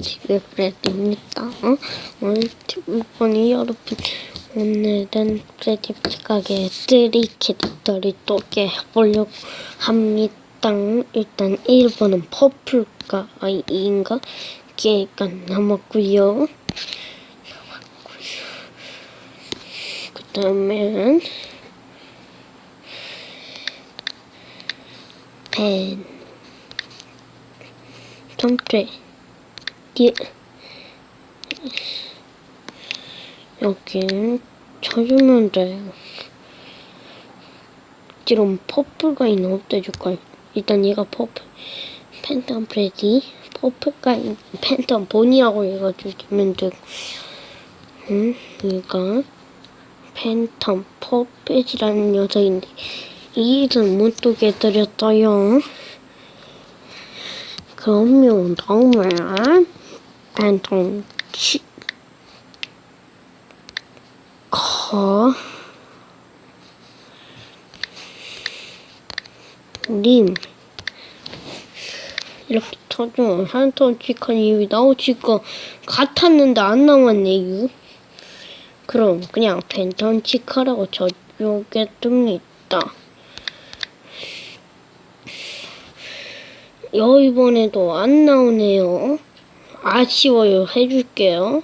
집에 브레드입니다. 어? 오늘 이번이 여러분 오늘은 브레드 가게 쓰리 캐릭터를 또 해보려고 합니다. 일단 1번은 퍼플가 아이인가 걔가 남았고요. 그 다음에는 펜 점프 뒤 여기는 쳐주면 돼요. 지금 퍼플가 있는 없대줄까요? 일단 얘가 퍼플 팬텀 프레디 퍼플가 팬텀 본이라고 해가지고 되고 음, 얘가 팬텀 퍼펫이라는 녀석인데 이 이름 못 두게 드렸어요. 그러면 다음에 팬텀 치 거, 님, 이렇게 쳐주면 한턴 치칸 이వి 나오지가 같았는데 안 나왔네요. 그럼 그냥 팬텀 치카라고 적용했습니다. 여 이번에도 안 나오네요. 아쉬워요. 해줄게요.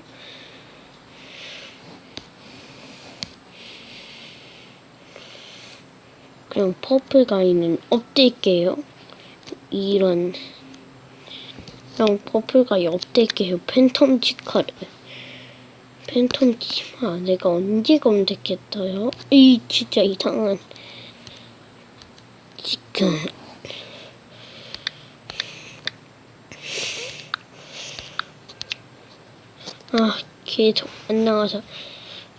그냥 퍼플 가이는 업될게요. 이런 그냥 퍼플 가이 업될게요. 팬텀 치카를 팬텀 치마 내가 언제 검색했어요? 이 진짜 이상한 지금 아 계속 안 나와서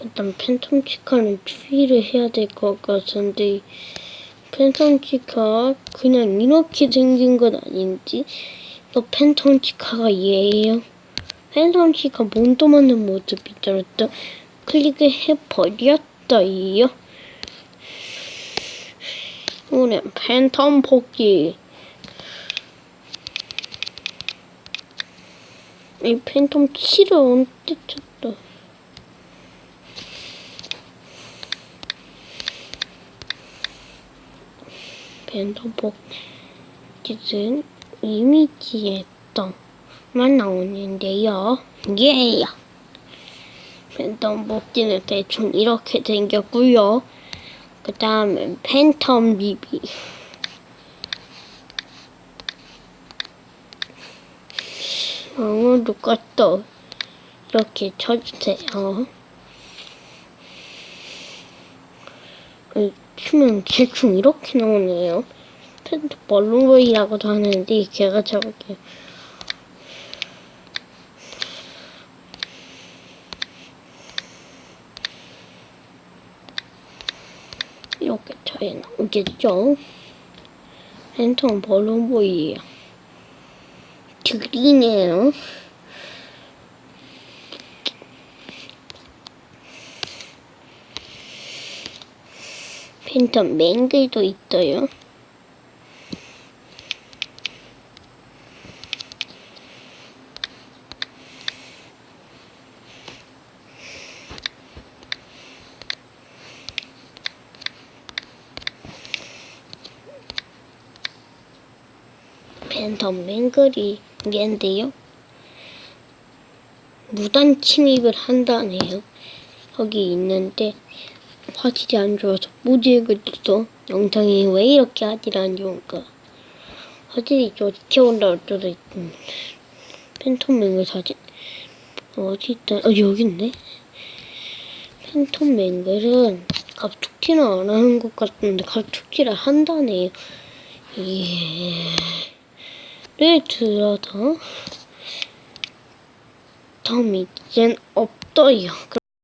일단 팬텀 치카는 추위를 해야 될 것 같은데 팬텀 치카 그냥 이렇게 생긴 건 아닌지? 너 팬텀 치카가 얘예요? 팬텀 치카 몸도 맞는 모습 있잖아 또 클릭을 해버렸어요? 오늘 팬텀 복귀 이 팬텀 치를 언제 쳤다? 팬텀 복귀는 이미지에 떠만 나오는데요. 예 팬텀 복귀는 대충 이렇게 생겼고요. 그 다음에 팬텀 비비 아무도 것도 이렇게 쳐주세요. 이 치면 대충 이렇게 나오네요. 펜트 벌룬보이라고도 하는데 걔가 잡을게요. 이렇게 잘 나오겠죠? 펜트는 벌룬보이예요. 들리네요. 팬텀 맹글도 있어요. 팬텀 맹글이 얘인데요. 무단 침입을 한다네요. 여기 있는데 화질이 안 좋아서 못 읽었어. 영상이 왜 이렇게 화질이 안 좋은가. 화질이 좋게 온다 어쩌다 있던 팬텀 맹글 사진 어디 있다 어 여기 있네 팬텀 맹글은 갑툭튀는 안 하는 것 같은데 갑툭튀를 한다네요 예. 를 들어서 덤 이젠 없어요.